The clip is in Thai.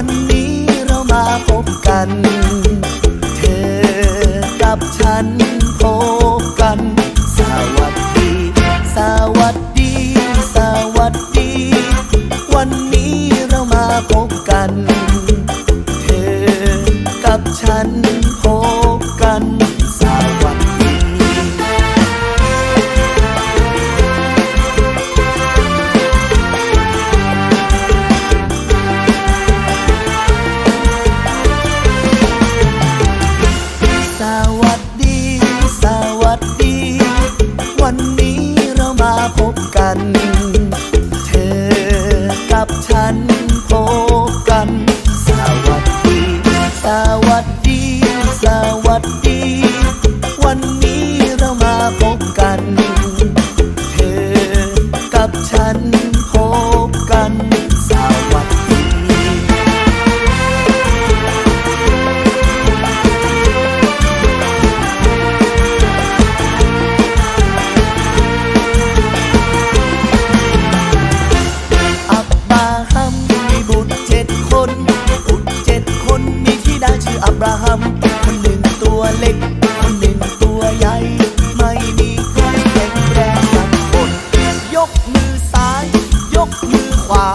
วันนี้เรามาพบกัน เธอกับฉันพบกัน สวัสดี สวัสดี สวัสดี วันนี้เรามาพบกันาฮัมมีบุตรเจ็ดคนบุตรเจ็ดคนมีที่ดาชื่ออับราฮัม คนหนึ่งตัวเล็ก คนหนึ่งตัวใหญ่ ไม่มีใครแข็งแรงสักคน ยกมือซ้าย ยกมือขวา